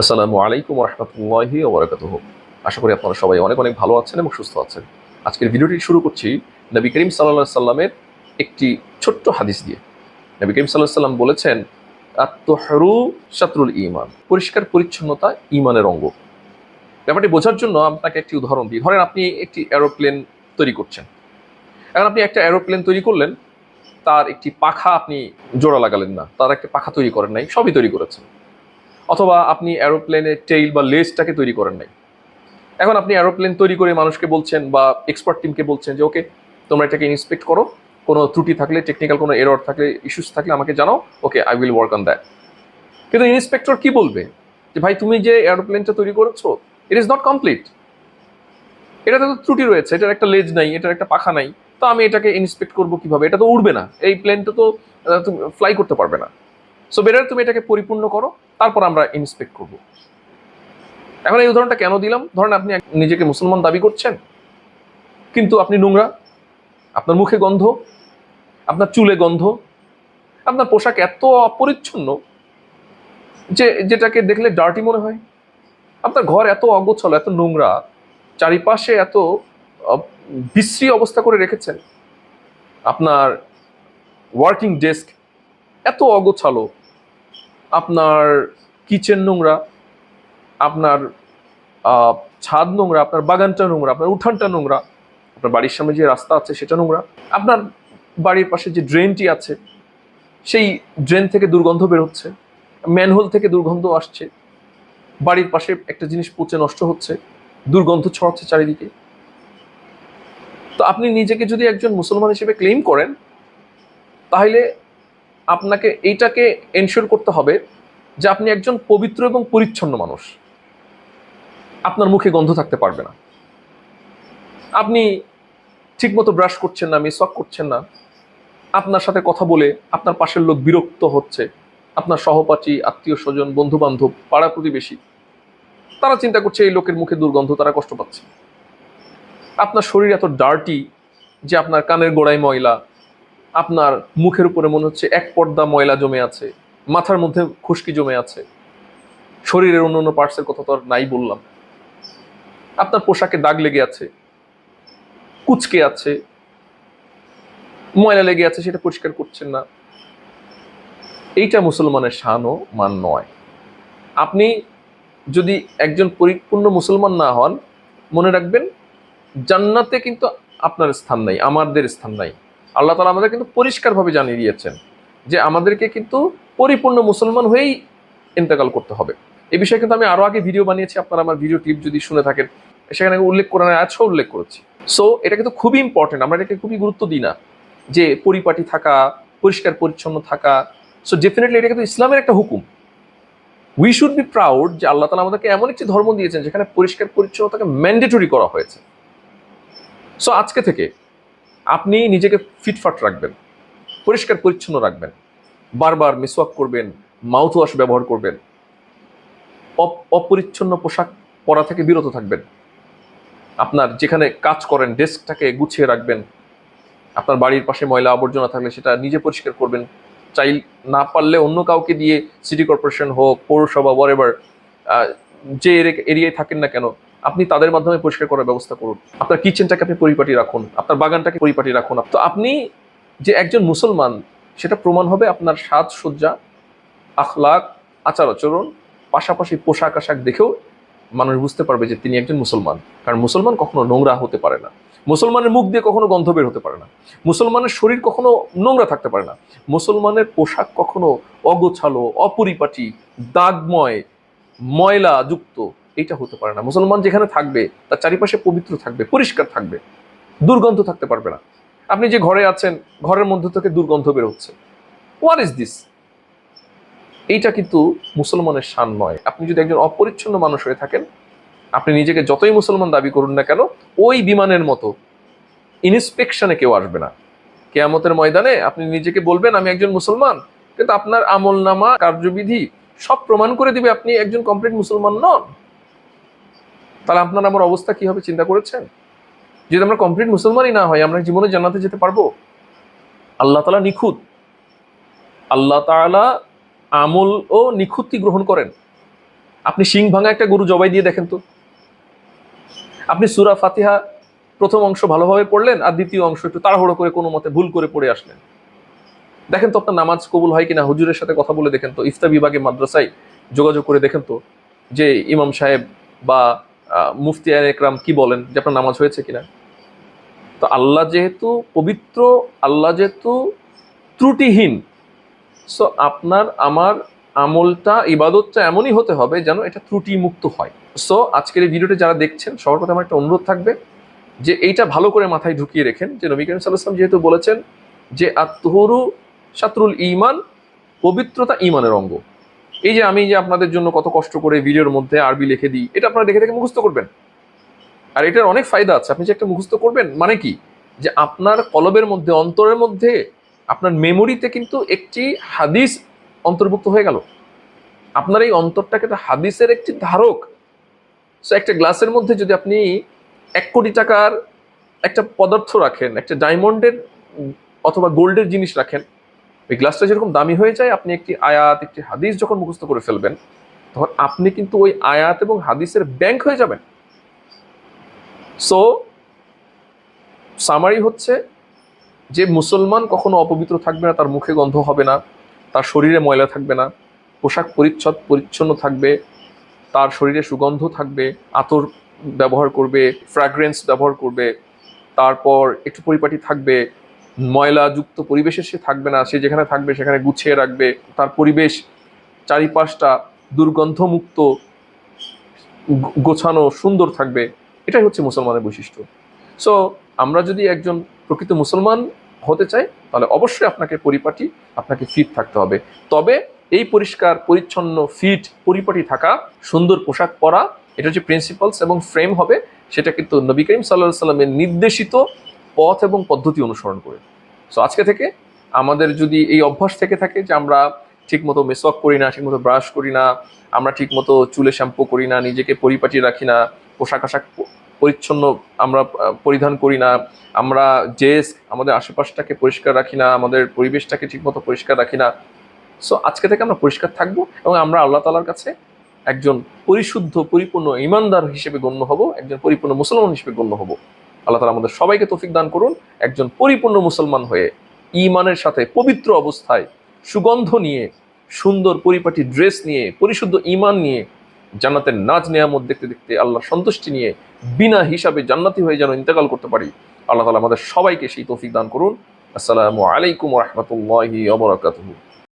আসসালামু আলাইকুম রহমতুল্লাহি ওবরাকাতুহ। আশা করি আপনারা সবাই অনেক অনেক ভালো আছেন এবং সুস্থ আছেন। আজকের ভিডিওটি শুরু করছি নবী করিম সাল্লাহ সাল্লামের একটি ছোট্ট হাদিস দিয়ে। নবী করিম সাল্লাহ সাল্লাম বলেছেন আত্মহরু শাত্রুল ইমান পরিষ্কার পরিচ্ছন্নতা ইমানের অঙ্গ। ব্যাপারটি বোঝার জন্য আপনাকে একটি উদাহরণ দিই। ধরেন আপনি একটি অ্যারোপ্লেন তৈরি করছেন। এখন আপনি একটা এরোপ্লেন তৈরি করলেন, তার একটি পাখা আপনি জোড়া লাগালেন না, তার একটা পাখা তৈরি করেন নাই, সবই তৈরি করেছেন। অথবা আপনি অ্যারোপ্লেনের টেইল বা লেসটাকে তৈরি করেন নাই। এখন আপনি অ্যারোপ্লেন তৈরি করে মানুষকে বলছেন বা এক্সপার্ট টিমকে বলছেন যে, ওকে, তোমরা এটাকে ইন্সপেক্ট করো। কোনো ত্রুটি থাকলে টেকনিক্যাল কোনো এরর থাকলে ইস্যুস থাকলে আমাকে জানাও। Okay I will work on that কিন্তু ইন্সপেক্টর কি বলবে? যে, ভাই, তুমি যে এরোপ্লেনটা তৈরি করেছ ইট ইজ নট কমপ্লিট এটাতে তো ত্রুটি রয়েছে, এটার একটা লেজ নাই, এটার একটা পাখা নাই। তো আমি এটাকে ইন্সপেক্ট করব কীভাবে? এটা তো উড়বে না। এই প্লেনটা তো ফ্লাই করতে পারবে না। সো বেটার তুমি এটাকে পরিপূর্ণ করো। তারপর আমরা ইন্সপেক্ট করব। এখন এই উদাহরণটা কেন দিলাম? ধরেন আপনি নিজেকে মুসলমান দাবি করছেন, কিন্তু আপনি নোংরা, আপনার মুখে গন্ধ, আপনার চুলে গন্ধ, আপনার পোশাক এত অপরিচ্ছন্ন যে যেটাকে দেখলে ডার্টি মনে হয়। আপনার ঘর এত অগোছল, এত নোংরা, চারিপাশে এত বিশ্রী অবস্থা করে রেখেছেন। আপনার ওয়ার্কিং ডেস্ক এত অগোছালো আপনার কিচেন নোংরা, আপনার ছাদ নোংরা, আপনার বাগানটা নোংরা, আপনার উঠানটা নোংরা, আপনার বাড়ির সামনে যে রাস্তা আছে সেটা নোংরা, আপনার বাড়ির পাশে যে ড্রেনটি আছে, সেই ড্রেন থেকে দুর্গন্ধ বের হচ্ছে, ম্যানহোল থেকে দুর্গন্ধ আসছে, বাড়ির পাশে একটা জিনিস পচে নষ্ট হচ্ছে, দুর্গন্ধ ছড়াচ্ছে চারিদিকে। তো আপনি নিজেকে যদি একজন মুসলমান হিসেবে ক্লেম করেন, তাহলে আপনাকে এইটাকে এনশিওর করতে হবে যে আপনি একজন পবিত্র এবং পরিচ্ছন্ন মানুষ। আপনার মুখে গন্ধ থাকতে পারবে না। আপনি ঠিকমতো ব্রাশ করছেন না মিসওয়াক করছেন না। আপনার সাথে কথা বলে আপনার পাশের লোক বিরক্ত হচ্ছে। আপনার সহপাঠী, আত্মীয় স্বজন বন্ধু বান্ধব পাড়া প্রতিবেশী, তারা চিন্তা করছে এই লোকের মুখে দুর্গন্ধ, তারা কষ্ট পাচ্ছে। আপনার শরীর এত ডার্টি যে আপনার কানের গোড়ায় ময়লা আপনার মুখের উপরে মনে হচ্ছে এক পর্দা ময়লা জমে আছে, মাথার মধ্যে খুশকি জমে আছে, শরীরের অন্য অন্য পার্টসের কথা তো আর নাই বললাম। আপনার পোশাকে দাগ লেগে আছে, কুচকে আছে, ময়লা লেগে আছে, সেটা পরিষ্কার করছেন না। এইটা মুসলমানের শান ও মান নয়। আপনি যদি একজন পরিপূর্ণ মুসলমান না হন, মনে রাখবেন, জান্নাতে কিন্তু আপনার স্থান নাই, আমাদের স্থান নাই। আল্লাহ তালা আমাদের কিন্তু পরিষ্কারভাবে জানিয়ে দিয়েছেন যে আমাদেরকে কিন্তু পরিপূর্ণ মুসলমান হয়েই ইন্তেকাল করতে হবে। এই বিষয়ে কিন্তু আমি আরও আগে ভিডিও বানিয়েছি, আপনারা আমার ভিডিও ক্লিপ যদি শুনে থাকেন, সেখানে উল্লেখ করে আজও উল্লেখ করেছি। সো এটা কিন্তু খুবই ইম্পর্টেন্ট আমরা এটাকে খুবই গুরুত্ব দিই না যে পরিপাটি থাকা, পরিষ্কার পরিচ্ছন্ন থাকা। সো ডেফিনেটলি এটা কিন্তু ইসলামের একটা হুকুম। উই শুড বি প্রাউড যে আল্লাহ তালা আমাদেরকে এমন একটি ধর্ম দিয়েছেন যেখানে পরিষ্কার পরিচ্ছন্নতাকে ম্যান্ডেটরি করা হয়েছে। সো আজকে থেকে আপনি নিজেকে ফিটফাট রাখবেন, পরিষ্কার পরিচ্ছন্ন রাখবেন, বারবার মিসওয়াক করবেন মাউথ ওয়াশ ব্যবহার করবেন, অপ- অপরিচ্ছন্ন পোশাক পরা থেকে বিরত থাকবেন, আপনার যেখানে কাজ করেন ডেস্কটাকে গুছিয়ে রাখবেন, আপনার বাড়ির পাশে ময়লা আবর্জনা থাকলে সেটা নিজে পরিষ্কার করবেন চাই না পারলে অন্য কাউকে দিয়ে সিটি কর্পোরেশন হোক, পৌরসভা ওয়ারেভার যে এরিয়ায় থাকেন না কেন আপনি তাদের মাধ্যমে পরিষ্কার করার ব্যবস্থা করুন। আপনার কিচেনটাকে আপনি পরিপাটি রাখুন, আপনার বাগানটাকে পরিপাটি রাখুন। তো আপনি যে একজন মুসলমান, সেটা প্রমাণ হবে আপনার সাজসজ্জা আখলাক আচার, আচরণ, পাশাপাশি পোশাক আশাক দেখেও মানুষ বুঝতে পারবে যে তিনি একজন মুসলমান। কারণ মুসলমান কখনো নোংরা হতে পারে না। মুসলমানের মুখ দিয়ে কখনো গন্ধ বের হতে পারে না। মুসলমানের শরীর কখনো নোংরা থাকতে পারে না। মুসলমানের পোশাক কখনো অগোছালো, অপরিপাটি, দাগময় ময়লা যুক্ত এটা হতে পারে না। মুসলমান যেখানে থাকবে, তার চারিপাশে পবিত্র থাকবে, পরিষ্কার থাকবে, দুর্গন্ধ থাকতে পারবে না। আপনি যে ঘরে আছেন, ঘরের মধ্যে থেকে দুর্গন্ধ বের হচ্ছে। হোয়াট ইজ দিস এইটা কিন্তু মুসলমানের শান নয়। আপনি যদি একজন অপরিচ্ছন্ন মানুষ হয়ে থাকেন, আপনি নিজেকে যতই মুসলমান দাবি করুন না কেন, ওই বিমানের মতো ইন্সপেকশনে কেউ আসবে না। কেয়ামতের ময়দানে আপনি নিজেকে বলবেন, আমি একজন মুসলমান। কিন্তু আপনার আমল নামা কার্যবিধি সব প্রমাণ করে দিবে আপনি একজন কমপ্লিট মুসলমান নন। তাহলে আপনার আমার অবস্থা কি হবে? চিন্তা করেছেন? যদি আমরা কমপ্লিট মুসলমানই না হয়, আমরা জীবনে জান্নাতে যেতে পারব? আল্লাহ তালা নিখুঁত। আল্লাহ তাআলা আমল ও নিখুঁতি গ্রহণ করেন। আপনি শিং ভাঙা একটা গরু জবাই দিয়ে দেখেন তো। আপনি সুরা ফাতিহা প্রথম অংশ ভালোভাবে পড়লেন আর দ্বিতীয় অংশ একটু তাড়াহুড়ো করে কোনো মতে ভুল করে পড়ে আসলেন। দেখেন তো আপনার নামাজ কবুল হয় কিনা? হুজুরের সাথে কথা বলে দেখেন তো। ইফতা বিভাগে মাদ্রাসায় যোগাযোগ করে দেখেন তো যে ইমাম সাহেব বা মুফতি একরাম কি বলেন যে আপনার নামাজ হয়েছে কিনা? তো আল্লাহ যেহেতু পবিত্র, আল্লাহ যেহেতু ত্রুটিহীন সো আপনার, আমার আমলটা, ইবাদতটা এমনই হতে হবে যেন এটা ত্রুটি মুক্ত হয়। সো আজকের এই ভিডিওটি যারা দেখছেন, সবার কথা আমার একটা অনুরোধ থাকবে যে এইটা ভালো করে মাথায় ঢুকিয়ে রেখেন যে নবী করিম সাল্লাম যেহেতু বলেছেন যে আত্মহরু শাত্রুল ইমান পবিত্রতা ইমানের অঙ্গ। এই যে আমি যে আপনাদের জন্য কত কষ্ট করে ভিডিওর মধ্যে আরবি লিখে দিই, এটা আপনারা দেখে দেখে মুখস্থ করবেন। আর এটার অনেক ফায়দা আছে। আপনি যে একটা মুখস্থ করবেন মানে কি? যে আপনার কলবের মধ্যে, অন্তরের মধ্যে, আপনার মেমোরিতে কিন্তু একটি হাদিস অন্তর্ভুক্ত হয়ে গেল। আপনার এই অন্তরটাকে তো হাদিসের একটি ধারক। সো একটা গ্লাসের মধ্যে যদি আপনি এক কোটি টাকার একটা পদার্থ রাখেন, একটা ডায়মন্ডের অথবা গোল্ডের জিনিস রাখেন ওই গ্লাসটা যেরকম দামি হয়ে যায়, আপনি একটি আয়াত, একটি হাদিস যখন মুখস্থ করে ফেলবেন, তখন আপনি কিন্তু ওই আয়াত এবং হাদিসের ব্যাংক হয়ে যাবেন। সো সামারি হচ্ছে যে মুসলমান কখনো অপবিত্র থাকবে না, তার মুখে গন্ধ হবে না, তার শরীরে ময়লা থাকবে না, পোশাক পরিচ্ছদ, পরিচ্ছন্ন থাকবে, তার শরীরে সুগন্ধ থাকবে, আতর ব্যবহার করবে ফ্র্যাগ্রেন্স ব্যবহার করবে, তারপর একটু পরিপাটি থাকবে ময়লাযুক্ত পরিবেশে সে থাকবে না, সে যেখানে থাকবে সেখানে গুছিয়ে রাখবে, তার পরিবেশ চারিপাশটা দুর্গন্ধমুক্ত গোছানো, সুন্দর থাকবে, এটাই হচ্ছে মুসলমানের বৈশিষ্ট্য। সো আমরা যদি একজন প্রকৃত মুসলমান হতে চাই, তাহলে অবশ্যই আপনাকে পরিপাটি, আপনাকে ফিট থাকতে হবে। তবে এই পরিষ্কার, পরিচ্ছন্ন ফিট পরিপাটি থাকা, সুন্দর পোশাক পরা, এটা যে প্রিন্সিপালস এবং ফ্রেম হবে, সেটা কিন্তু নবী করিম সাল্লাহ সাল্লামের নির্দেশিত পথ এবং পদ্ধতি অনুসরণ করে। সো আজকে থেকে আমাদের যদি এই অভ্যাস থেকে থাকে যে আমরা ঠিকমতো মেসওয়াক করি না, ঠিকমতো ব্রাশ করি না, আমরা ঠিকমতো চুলে শ্যাম্পু করি না, নিজেকে পরিপাটি রাখি না, পোশাক আশাক পরিচ্ছন্ন আমরা পরিধান করি না, আমরা ডেস্ক আমাদের আশেপাশটাকে পরিষ্কার রাখি না, আমাদের পরিবেশটাকে ঠিকমতো পরিষ্কার রাখি না সো আজকে থেকে আমরা পরিষ্কার থাকব এবং আমরা আল্লাহ তালার কাছে একজন পরিশুদ্ধ, পরিপূর্ণ ইমানদার হিসেবে গণ্য হব, একজন পরিপূর্ণ মুসলমান হিসেবে গণ্য হব। আল্লাহ তালা আমাদের সবাইকে তৌফিক দান করুন। একজন পরিপূর্ণ মুসলমান হয়ে ইমানের সাথে পবিত্র অবস্থায় সুগন্ধ নিয়ে, সুন্দর পরিপাটি ড্রেস নিয়ে, পরিশুদ্ধ ইমান নিয়ে, জান্নাতের নাচ নেয়ামত দেখতে দেখতে আল্লাহর সন্তুষ্টি নিয়ে বিনা হিসাবে জান্নাতি হয়ে যেন ইন্তেকাল করতে পারি, আল্লাহ তালা আমাদের সবাইকে সেই তৌফিক দান করুন। আসসালামু আলাইকুম রহমতুল্লাহি